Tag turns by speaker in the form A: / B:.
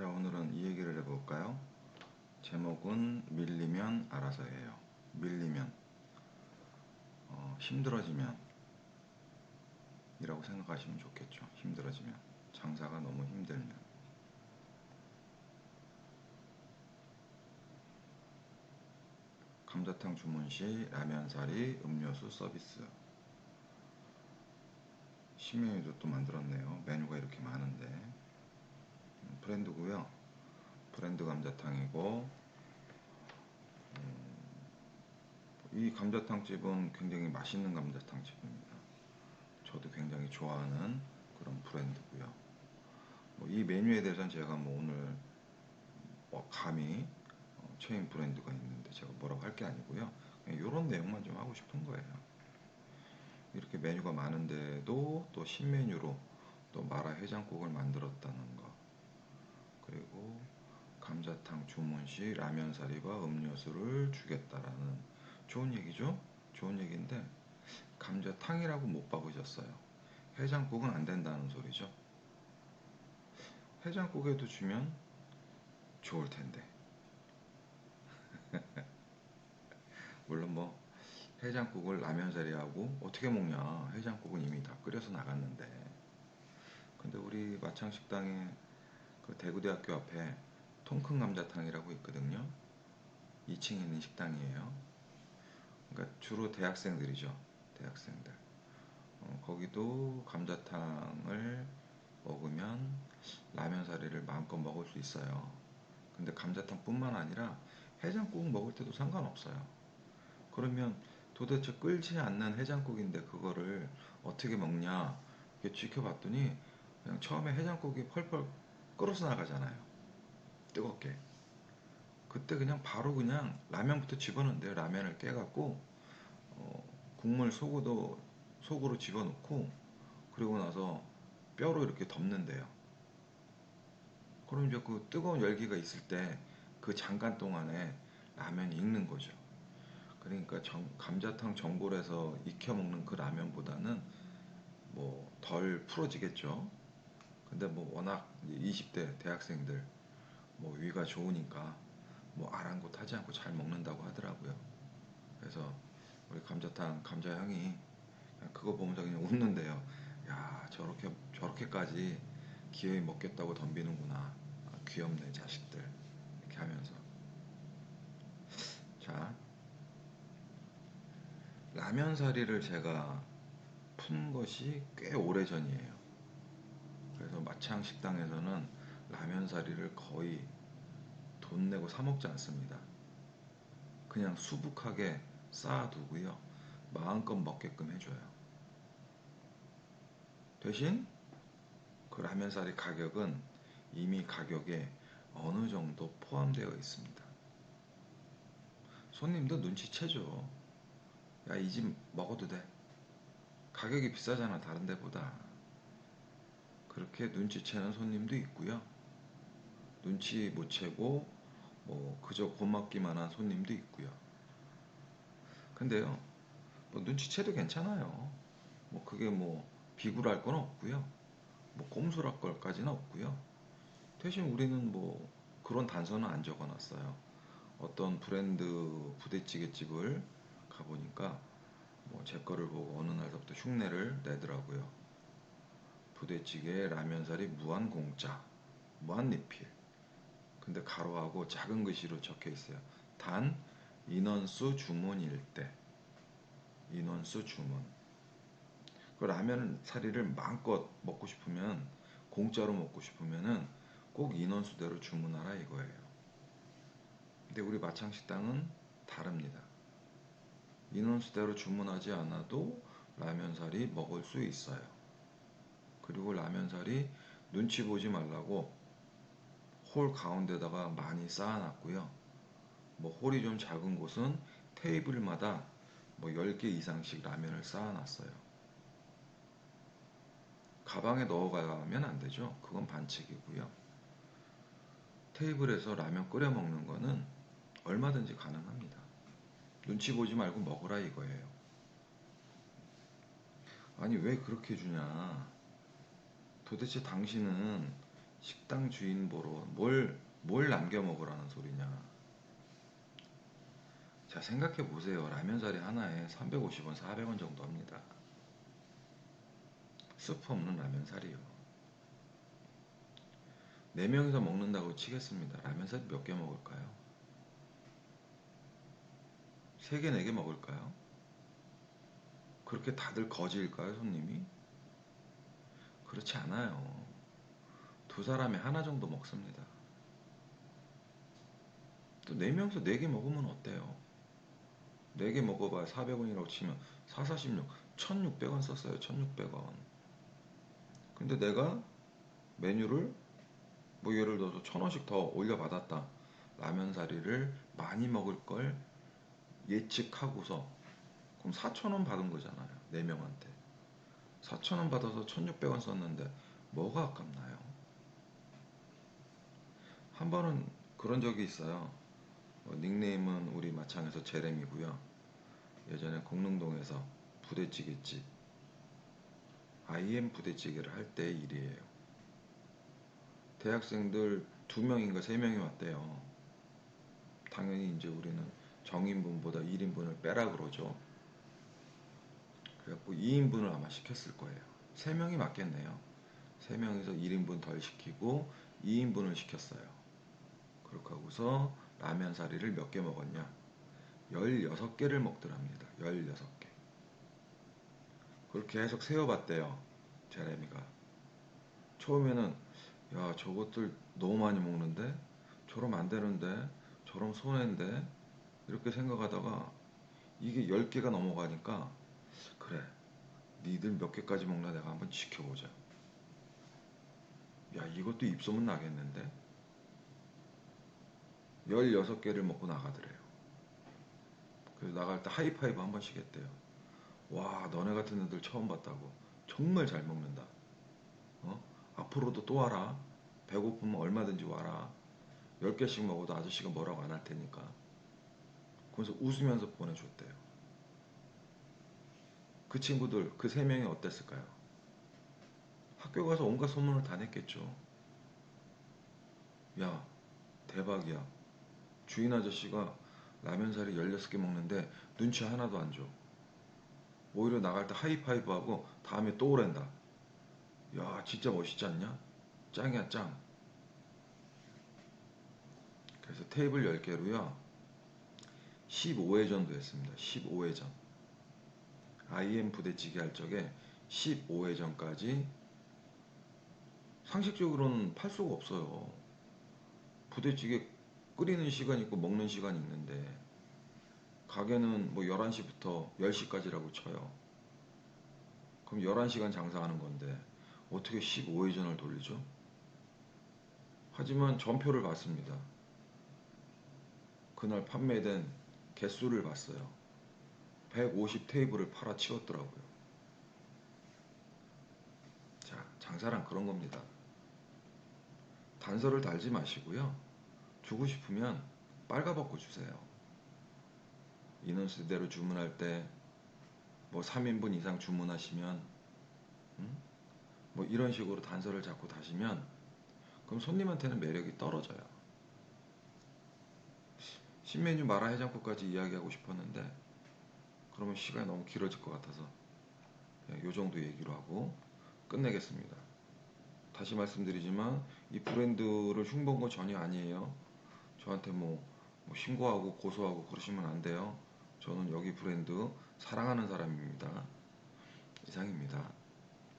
A: 자, 오늘은 이 얘기를 해볼까요? 제목은 밀리면 알아서 해요. 밀리면, 어, 힘들어지면, 이라고 생각하시면 좋겠죠. 힘들어지면. 장사가 너무 힘들면. 감자탕 주문 시 라면사리 음료수 서비스. 신메뉴도 또 만들었네요. 메뉴가 이렇게 많은데. 음, 브랜드고요. 브랜드 감자탕이고 음, 이 감자탕 집은 굉장히 맛있는 감자탕 집입니다. 저도 굉장히 좋아하는 그런 브랜드고요. 뭐 이 메뉴에 대해서는 제가 뭐 오늘 뭐 감히 어, 체인 브랜드가 있는데 제가 뭐라고 할 게 아니고요. 이런 내용만 좀 하고 싶은 거예요. 이렇게 메뉴가 많은데도 또 신메뉴로 또 마라 해장국을 만들었다는 거. 그리고 감자탕 주문 시 라면 사리와 음료수를 주겠다라는 좋은 얘기죠? 좋은 얘기인데 감자탕이라고 못 박으셨어요. 해장국은 안 된다는 소리죠. 해장국에도 주면 좋을 텐데. 물론 뭐 해장국을 라면 자리하고 어떻게 먹냐 해장국은 이미 다 끓여서 나갔는데 근데 우리 마창 식당에 그 대구대학교 앞에 통큰 감자탕이라고 있거든요. 2층에 있는 식당이에요. 그러니까 주로 대학생들이죠. 대학생들. 어, 거기도 감자탕을 먹으면 라면 사리를 마음껏 먹을 수 있어요. 근데 감자탕 뿐만 아니라 해장국 먹을 때도 상관없어요. 그러면 도대체 끓지 않는 해장국인데 그거를 어떻게 먹냐? 이렇게 지켜봤더니 그냥 처음에 해장국이 펄펄 끓어서 나가잖아요. 뜨겁게. 그때 그냥 바로 그냥 라면부터 집어넣는데요 라면을 깨갖고 어, 국물 속으로 속으로 집어넣고 그리고 나서 뼈로 이렇게 덮는데요. 그럼 이제 그 뜨거운 열기가 있을 때 그 잠깐 동안에 라면이 익는 거죠. 그러니까 정, 감자탕 전골에서 익혀 먹는 그 라면보다는 뭐 덜 풀어지겠죠. 근데 뭐 워낙 20대 대학생들 뭐 위가 좋으니까 뭐 아랑곳하지 않고 잘 먹는다고 하더라고요. 그래서 우리 감자탕 감자 형이 그거 보면서 그냥 웃는데요. 야 저렇게 저렇게까지 기어이 먹겠다고 덤비는구나. 아, 귀엽네 자식들 이렇게 하면서 자 라면 사리를 제가 푼 것이 꽤 오래 전이에요. 마창 식당에서는 라면 사리를 거의 돈 내고 사 먹지 않습니다. 그냥 수북하게 쌓아두고요. 마음껏 먹게끔 해줘요. 대신 그 라면 사리 가격은 이미 가격에 어느 정도 포함되어 있습니다. 손님도 눈치채죠. 야, 이 집 먹어도 돼. 가격이 비싸잖아, 다른 데보다. 그렇게 눈치채는 손님도 있고요. 눈치 못 채고, 뭐, 그저 고맙기만 한 손님도 있고요. 근데요, 뭐, 눈치채도 괜찮아요. 뭐, 그게 뭐, 비굴할 건 없고요. 뭐, 꼼수랄 걸까지는 없고요. 대신 우리는 뭐, 그런 단서는 안 적어 놨어요. 어떤 브랜드 부대찌개 집을 가보니까 뭐 제 거를 보고 어느 날부터 흉내를 내더라고요. 부대찌개 라면사리 무한 공짜, 무한 리필. 근데 가로하고 작은 글씨로 적혀 있어요. 단 인원수 주문일 때. 인원수 주문. 그 라면 사리를 마음껏 먹고 싶으면 공짜로 먹고 싶으면은 꼭 인원수대로 주문하라 이거예요. 근데 우리 마창식당은 다릅니다. 인원수대로 주문하지 않아도 라면 사리 먹을 수 있어요. 그리고 라면사리 눈치 보지 말라고 홀 가운데다가 많이 쌓아놨고요. 뭐 홀이 좀 작은 곳은 테이블마다 뭐 10개 이상씩 라면을 쌓아놨어요. 가방에 넣어가면 안 되죠. 그건 반칙이고요. 테이블에서 라면 끓여 먹는 거는 얼마든지 가능합니다. 눈치 보지 말고 먹으라 이거예요. 아니 왜 그렇게 주냐? 도대체 당신은 식당 주인 보러 뭘, 뭘 남겨 먹으라는 소리냐. 자, 생각해 보세요. 라면사리 하나에 350원, 400원 정도 합니다. 스프 없는 라면 사리요. 네 명이서 먹는다고 치겠습니다. 라면 사리 몇 개 먹을까요? 세 개, 네개 먹을까요? 그렇게 다들 거지일까요, 손님이? 그렇지 않아요. 두 사람이 하나 정도 먹습니다. 또네 명이서 네개 먹으면 어때요? 네개 먹어봐야 400원이라고 치면 4, 46, 1600원 썼어요. 1600원. 근데 내가 메뉴를 뭐 예를 들어서 1000원씩 더 올려받았다. 라면 사리를 많이 먹을 걸 예측하고서 그럼 4,000원 받은 거잖아요. 네명한테 4,000원 받아서 1,600원 썼는데 뭐가 아깝나요? 한 번은 그런 적이 있어요. 어, 닉네임은 우리 마창에서 제렘이고요. 예전에 공릉동에서 부대찌개집 IM 부대찌개를 할 때 일이에요. 대학생들 두 명인가 세 명이 왔대요. 당연히 이제 우리는 정인분보다 1인분을 빼라 그러죠. 그래갖고 2인분을 아마 시켰을 거예요. 세 명이 맞겠네요. 세 명이서 1인분 덜 시키고 2인분을 시켰어요. 그렇게 하고서 라면 사리를 몇 개 먹었냐? 16개를 먹더랍니다. 16개. 그걸 계속 세어봤대요. 제레미가. 처음에는 야 저것들 너무 많이 먹는데 저러면 안 되는데 저러면 손해인데 이렇게 생각하다가 이게 10개가 넘어가니까 그래 니들 몇 개까지 먹나 내가 한번 지켜보자. 야 이것도 입소문 나겠는데 16개를 먹고 나가더래요. 그래서 나갈 때 하이파이브 한 번씩 했대요. 와, 너네 같은 애들 처음 봤다고. 정말 잘 먹는다. 어? 앞으로도 또 와라. 배고프면 얼마든지 와라. 10개씩 먹어도 아저씨가 뭐라고 안 할 테니까. 그래서 웃으면서 보내줬대요. 그 친구들, 그 세 명이 어땠을까요? 학교 가서 온갖 소문을 다 냈겠죠. 야, 대박이야. 주인 아저씨가 라면사리 16개 먹는데 눈치 하나도 안 줘. 오히려 나갈 때 하이파이브 하고 다음에 또 오랜다. 야, 진짜 멋있지 않냐? 짱이야, 짱. 그래서 테이블 10개로요. 15회전도 했습니다. 15회전. IM 부대찌개 할 적에 15회전까지 상식적으로는 팔 수가 없어요. 부대찌개 끓이는 시간 있고 먹는 시간이 있는데 가게는 뭐 11시부터 10시까지라고 쳐요. 그럼 11시간 장사하는 건데 어떻게 15회전을 돌리죠? 하지만 전표를 봤습니다. 그날 판매된 개수를 봤어요. 150 테이블을 팔아 치웠더라고요. 자, 장사란 그런 겁니다. 단서를 달지 마시고요. 주고 싶으면 빨가벗고 주세요. 인원수대로 주문할 때 뭐 3인분 이상 주문하시면 음? 뭐 이런 식으로 단서를 잡고 다시면 그럼 손님한테는 매력이 떨어져요. 신메뉴 마라 해장국까지 이야기하고 싶었는데 그러면 시간이 너무 길어질 것 같아서 요 정도 얘기로 하고 끝내겠습니다. 다시 말씀드리지만 이 브랜드를 흉본 거 전혀 아니에요. 저한테 뭐, 뭐 신고하고 고소하고 그러시면 안 돼요. 저는 여기 브랜드 사랑하는 사람입니다. 이상입니다.